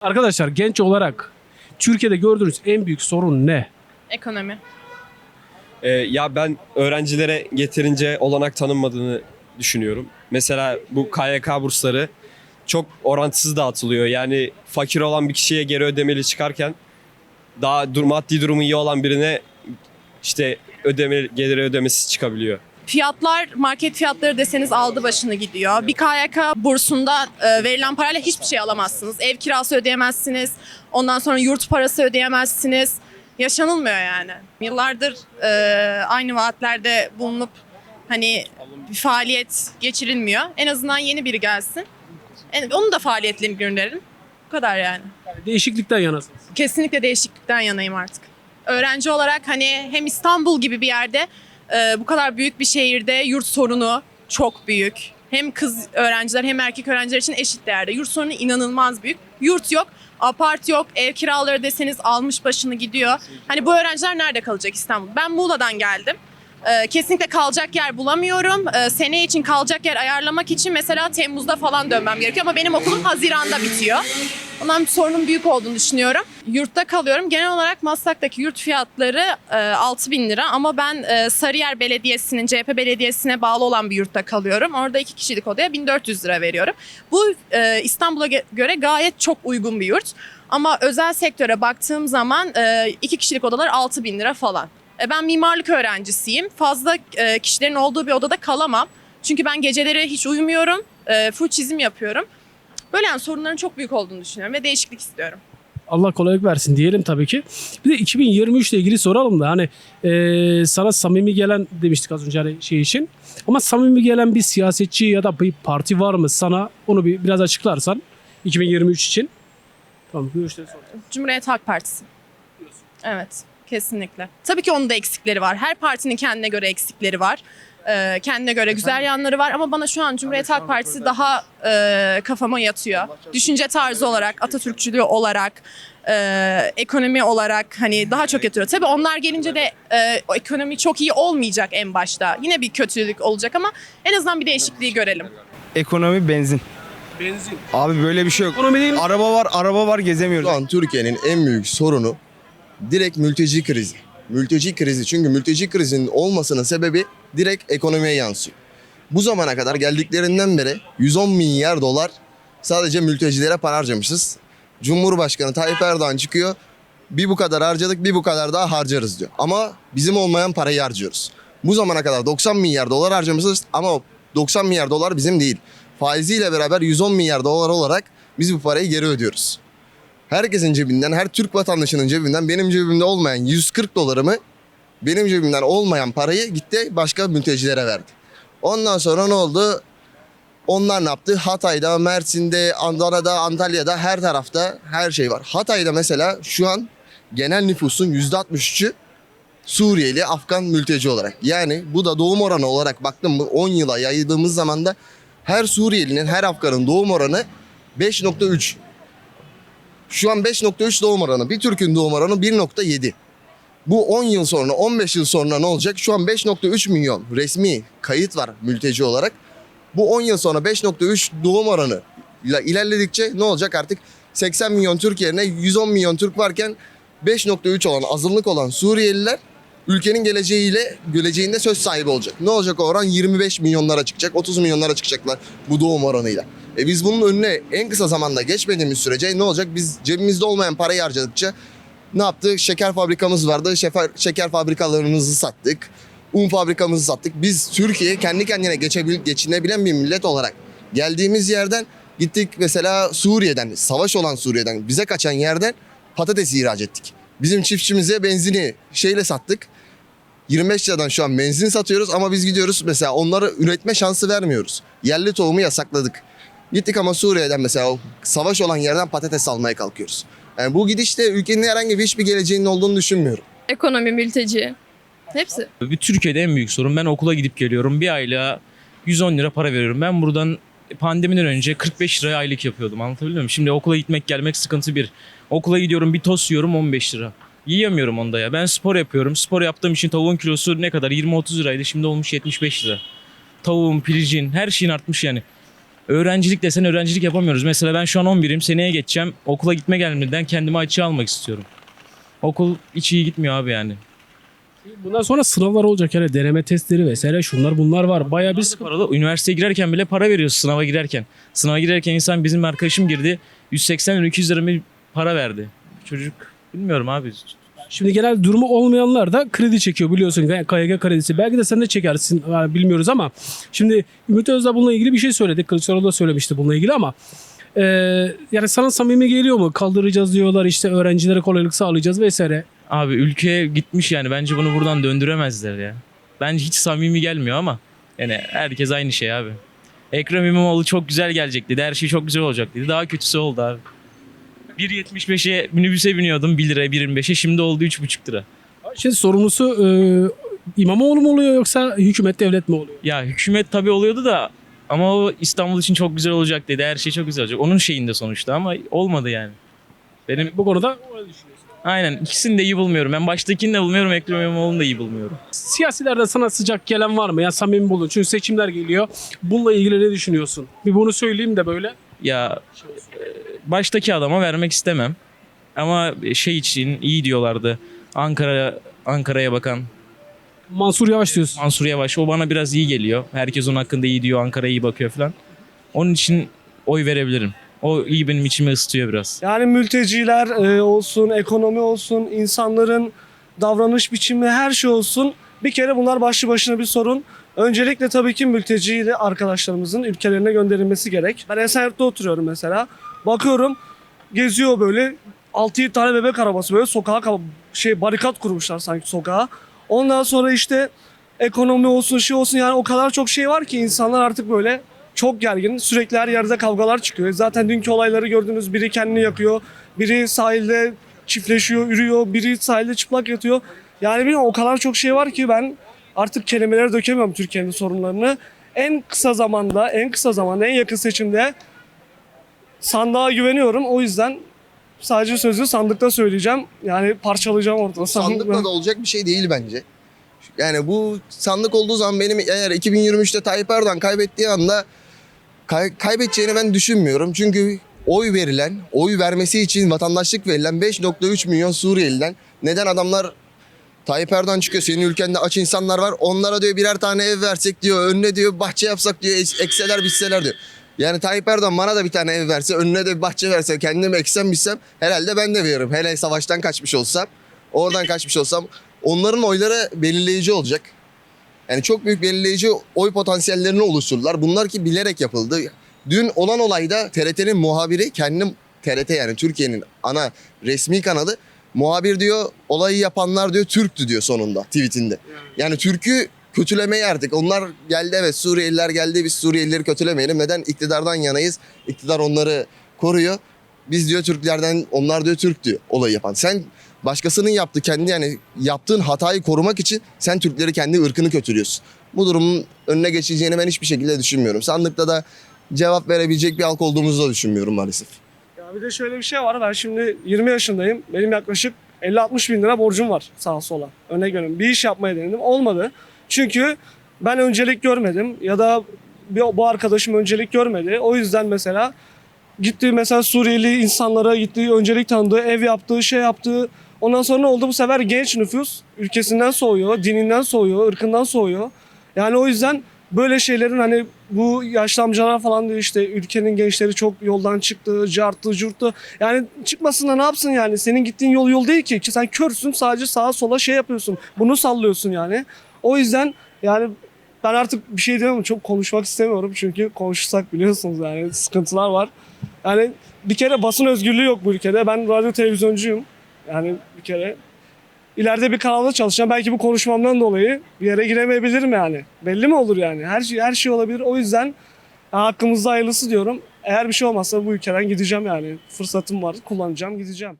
Arkadaşlar genç olarak Türkiye'de gördüğünüz en büyük sorun ne? Ekonomi. Ee, ya ben öğrencilere yeterince olanak tanınmadığını düşünüyorum. Mesela bu KYK bursları çok orantısız dağıtılıyor. Yani fakir olan bir kişiye geri ödemeli çıkarken daha dur maddi durumu iyi olan birine işte ödeme geri ödemesi çıkabiliyor. Fiyatlar, market fiyatları deseniz aldı başını gidiyor. Bir KYK bursunda e, verilen parayla hiçbir şey alamazsınız. Ev kirası ödeyemezsiniz. Ondan sonra yurt parası ödeyemezsiniz. Yaşanılmıyor yani. Yıllardır e, aynı vaatlerde bulunup hani bir faaliyet geçirilmiyor. En azından yeni biri gelsin. Onu da faaliyetlerini gönderin. Bu kadar yani. Yani değişiklikten yanasınız. Kesinlikle değişiklikten yanayım artık. Öğrenci olarak hani hem İstanbul gibi bir yerde e, bu kadar büyük bir şehirde yurt sorunu çok büyük. Hem kız öğrenciler hem erkek öğrenciler için eşit değerde. Yurt sorunu inanılmaz büyük. Yurt yok, apart yok, ev kiraları deseniz almış başını gidiyor. Hani bu öğrenciler nerede kalacak İstanbul? Ben Muğla'dan geldim. E, kesinlikle kalacak yer bulamıyorum. E, sene için kalacak yer ayarlamak için mesela Temmuz'da falan dönmem gerekiyor ama benim okulum Haziran'da bitiyor. Ondan sorunun büyük olduğunu düşünüyorum. Yurtta kalıyorum. Genel olarak Maslak'taki yurt fiyatları e, 6 bin lira ama ben e, Sarıyer Belediyesi'nin, CHP Belediyesi'ne bağlı olan bir yurtta kalıyorum. Orada iki kişilik odaya 1400 lira veriyorum. Bu e, İstanbul'a göre gayet çok uygun bir yurt. Ama özel sektöre baktığım zaman e, iki kişilik odalar 6 bin lira falan. E, ben mimarlık öğrencisiyim. Fazla e, kişilerin olduğu bir odada kalamam. Çünkü ben geceleri hiç uyumuyorum. E, full çizim yapıyorum. Böyle yani sorunların çok büyük olduğunu düşünüyorum ve değişiklik istiyorum. Allah kolaylık versin diyelim tabii ki. Bir de 2023 ile ilgili soralım da hani e, sana samimi gelen demiştik az önce hani şey için. Ama samimi gelen bir siyasetçi ya da bir parti var mı sana? Onu bir biraz açıklarsan 2023 için. Tamam görüşleri soracağım. Cumhuriyet Halk Partisi. Evet, kesinlikle. Tabii ki onun da eksikleri var. Her partinin kendine göre eksikleri var. Ee, kendine göre güzel yanları var ama bana şu an Cumhuriyet Halk Partisi daha e, kafama yatıyor. Düşünce tarzı olarak, Atatürkçülüğü olarak, e, ekonomi olarak hani daha çok yatıyor. Tabii onlar gelince de e, o ekonomi çok iyi olmayacak en başta. Yine bir kötülük olacak ama en azından bir değişikliği görelim. Ekonomi benzin. Benzin. Abi böyle bir şey yok. Ekonomi değil mi? Araba var, araba var gezemiyoruz. Şu an Türkiye'nin en büyük sorunu direkt mülteci krizi. Mülteci krizi çünkü mülteci krizinin olmasının sebebi direkt ekonomiye yansıyor. Bu zamana kadar geldiklerinden beri 110 milyar dolar sadece mültecilere para harcamışız. Cumhurbaşkanı Tayyip Erdoğan çıkıyor. Bir bu kadar harcadık bir bu kadar daha harcarız diyor. Ama bizim olmayan parayı harcıyoruz. Bu zamana kadar 90 milyar dolar harcamışız ama o 90 milyar dolar bizim değil. Faiziyle beraber 110 milyar dolar olarak biz bu parayı geri ödüyoruz. Herkesin cebinden, her Türk vatandaşının cebinden benim cebimde olmayan 140 dolarımı benim cebimden olmayan parayı gitti başka mültecilere verdi. Ondan sonra ne oldu? Onlar ne yaptı? Hatay'da, Mersin'de, Ankara'da, Antalya'da her tarafta her şey var. Hatay'da mesela şu an genel nüfusun %63'ü Suriyeli, Afgan mülteci olarak. Yani bu da doğum oranı olarak baktım mı 10 yıla yaydığımız zaman da her Suriyelinin, her Afgan'ın doğum oranı 5.3. Şu an 5.3 doğum oranı. Bir Türk'ün doğum oranı 1.7. Bu 10 yıl sonra, 15 yıl sonra ne olacak? Şu an 5.3 milyon resmi kayıt var mülteci olarak. Bu 10 yıl sonra 5.3 doğum oranı ile ilerledikçe ne olacak artık? 80 milyon Türk yerine 110 milyon Türk varken 5.3 olan azınlık olan Suriyeliler ülkenin geleceğiyle geleceğinde söz sahibi olacak. Ne olacak o oran? 25 milyonlara çıkacak, 30 milyonlara çıkacaklar bu doğum oranıyla. E biz bunun önüne en kısa zamanda geçmediğimiz sürece ne olacak? Biz cebimizde olmayan parayı harcadıkça ne yaptık? Şeker fabrikamız vardı. Şeker, şeker fabrikalarımızı sattık. Un fabrikamızı sattık. Biz Türkiye kendi kendine geçebil, geçinebilen bir millet olarak geldiğimiz yerden gittik mesela Suriye'den, savaş olan Suriye'den bize kaçan yerden patates ihraç ettik. Bizim çiftçimize benzini şeyle sattık. 25 liradan şu an benzin satıyoruz ama biz gidiyoruz mesela onlara üretme şansı vermiyoruz. Yerli tohumu yasakladık. Gittik ama Suriye'den mesela savaş olan yerden patates almaya kalkıyoruz. Yani bu gidişte ülkenin herhangi bir hiçbir geleceğinin olduğunu düşünmüyorum. Ekonomi, mülteci. Hepsi. Bir Türkiye'de en büyük sorun ben okula gidip geliyorum. Bir aylığa 110 lira para veriyorum. Ben buradan pandemiden önce 45 liraya aylık yapıyordum. Anlatabiliyor muyum? Şimdi okula gitmek gelmek sıkıntı bir. Okula gidiyorum bir tost yiyorum 15 lira. Yiyemiyorum onda ya. Ben spor yapıyorum. Spor yaptığım için tavuğun kilosu ne kadar? 20-30 liraydı. Şimdi olmuş 75 lira. Tavuğun, pirincin, her şeyin artmış yani. Öğrencilik desen öğrencilik yapamıyoruz. Mesela ben şu an 11'im seneye geçeceğim. Okula gitme gelmeden kendimi açığa almak istiyorum. Okul hiç iyi gitmiyor abi yani. Bundan sonra sınavlar olacak yani deneme testleri vesaire şunlar bunlar var. Bayağı bir sıkıntı. Paralı. Üniversiteye girerken bile para veriyorsun sınava girerken. Sınava girerken insan bizim arkadaşım girdi. 180 lira 200 lira bir para verdi. Çocuk bilmiyorum abi. Şimdi genel durumu olmayanlar da kredi çekiyor biliyorsun KYK kredisi. Belki de sen de çekersin bilmiyoruz ama şimdi Ümit Özdağ bununla ilgili bir şey söyledi. Kılıçdaroğlu da söylemişti bununla ilgili ama e, yani sana samimi geliyor mu? Kaldıracağız diyorlar işte öğrencilere kolaylık sağlayacağız vesaire. Abi ülke gitmiş yani bence bunu buradan döndüremezler ya. Bence hiç samimi gelmiyor ama yani herkes aynı şey abi. Ekrem İmamoğlu çok güzel gelecek dedi. Her şey çok güzel olacak dedi. Daha kötüsü oldu abi. 1.75'e minibüse biniyordum 1 liraya 1.25'e şimdi oldu 3.5 lira. Şimdi sorumlusu e, İmamoğlu mu oluyor yoksa hükümet devlet mi oluyor? Ya hükümet tabii oluyordu da ama o İstanbul için çok güzel olacak dedi. Her şey çok güzel olacak. Onun şeyinde sonuçta ama olmadı yani. Benim Bu konuda aynen ikisini de iyi bulmuyorum. Ben baştakini de bulmuyorum. Ekrem İmamoğlu'nu da iyi bulmuyorum. Siyasilerden sana sıcak gelen var mı? Ya samimi bulun. Çünkü seçimler geliyor. Bununla ilgili ne düşünüyorsun? Bir bunu söyleyeyim de böyle. Ya e, baştaki adama vermek istemem. Ama şey için iyi diyorlardı. Ankara Ankara'ya bakan Mansur Yavaş diyorsun. Mansur Yavaş o bana biraz iyi geliyor. Herkes onun hakkında iyi diyor. Ankara'ya iyi bakıyor falan. Onun için oy verebilirim. O iyi benim içimi ısıtıyor biraz. Yani mülteciler e, olsun, ekonomi olsun, insanların davranış biçimi her şey olsun. Bir kere bunlar başlı başına bir sorun. Öncelikle tabii ki mülteci arkadaşlarımızın ülkelerine gönderilmesi gerek. Ben Esenyurt'ta oturuyorum mesela. Bakıyorum geziyor böyle 6-7 tane bebek arabası böyle sokağa şey barikat kurmuşlar sanki sokağa. Ondan sonra işte ekonomi olsun şey olsun yani o kadar çok şey var ki insanlar artık böyle çok gergin. Sürekli her yerde kavgalar çıkıyor. Zaten dünkü olayları gördünüz. Biri kendini yakıyor. Biri sahilde çiftleşiyor, ürüyor. Biri sahilde çıplak yatıyor. Yani bilmiyorum o kadar çok şey var ki ben artık kelimelere dökemiyorum Türkiye'nin sorunlarını. En kısa zamanda, en kısa zamanda, en yakın seçimde sandığa güveniyorum. O yüzden sadece sözü sandıkta söyleyeceğim. Yani parçalayacağım ortada. Sandıkla da olacak bir şey değil bence. Yani bu sandık olduğu zaman benim eğer 2023'te Tayyip Erdoğan kaybettiği anda kay- kaybedeceğini ben düşünmüyorum. Çünkü oy verilen, oy vermesi için vatandaşlık verilen 5.3 milyon Suriyeliden neden adamlar Tayyip Erdoğan çıkıyor senin ülkende aç insanlar var onlara diyor birer tane ev versek diyor önüne diyor bahçe yapsak diyor ekseler bitseler diyor. Yani Tayyip Erdoğan bana da bir tane ev verse önüne de bir bahçe verse kendim eksem bitsem herhalde ben de veririm. Hele savaştan kaçmış olsam oradan kaçmış olsam onların oyları belirleyici olacak. Yani çok büyük belirleyici oy potansiyellerini oluşturdular. Bunlar ki bilerek yapıldı. Dün olan olayda TRT'nin muhabiri kendim TRT yani Türkiye'nin ana resmi kanalı muhabir diyor olayı yapanlar diyor Türktü diyor sonunda tweetinde. Yani Türk'ü kötülemeye artık. Onlar geldi evet Suriyeliler geldi biz Suriyelileri kötülemeyelim. Neden? iktidardan yanayız. İktidar onları koruyor. Biz diyor Türklerden onlar diyor Türk diyor olayı yapan. Sen başkasının yaptığı kendi yani yaptığın hatayı korumak için sen Türkleri kendi ırkını kötülüyorsun. Bu durumun önüne geçeceğini ben hiçbir şekilde düşünmüyorum. Sandıkta da cevap verebilecek bir halk olduğumuzu da düşünmüyorum maalesef. Bir de şöyle bir şey var. Ben şimdi 20 yaşındayım. Benim yaklaşık 50-60 bin lira borcum var sağa sola. Örnek veriyorum. Bir iş yapmaya denedim. Olmadı. Çünkü ben öncelik görmedim. Ya da bir, bu arkadaşım öncelik görmedi. O yüzden mesela gitti mesela Suriyeli insanlara gitti öncelik tanıdı. Ev yaptığı şey yaptığı. Ondan sonra ne oldu? Bu sefer genç nüfus ülkesinden soğuyor. Dininden soğuyor. ırkından soğuyor. Yani o yüzden böyle şeylerin hani bu yaşlı falan diyor işte ülkenin gençleri çok yoldan çıktı, carttı, curttu. Yani çıkmasın da ne yapsın yani? Senin gittiğin yol yol değil ki. Ki Sen körsün sadece sağa sola şey yapıyorsun. Bunu sallıyorsun yani. O yüzden yani ben artık bir şey diyemem. Çok konuşmak istemiyorum. Çünkü konuşsak biliyorsunuz yani sıkıntılar var. Yani bir kere basın özgürlüğü yok bu ülkede. Ben radyo televizyoncuyum. Yani bir kere ileride bir kanalda çalışacağım. Belki bu konuşmamdan dolayı bir yere giremeyebilirim yani. Belli mi olur yani? Her şey her şey olabilir. O yüzden hakkımızda hayırlısı diyorum. Eğer bir şey olmazsa bu ülkeden gideceğim yani. Fırsatım var, kullanacağım, gideceğim.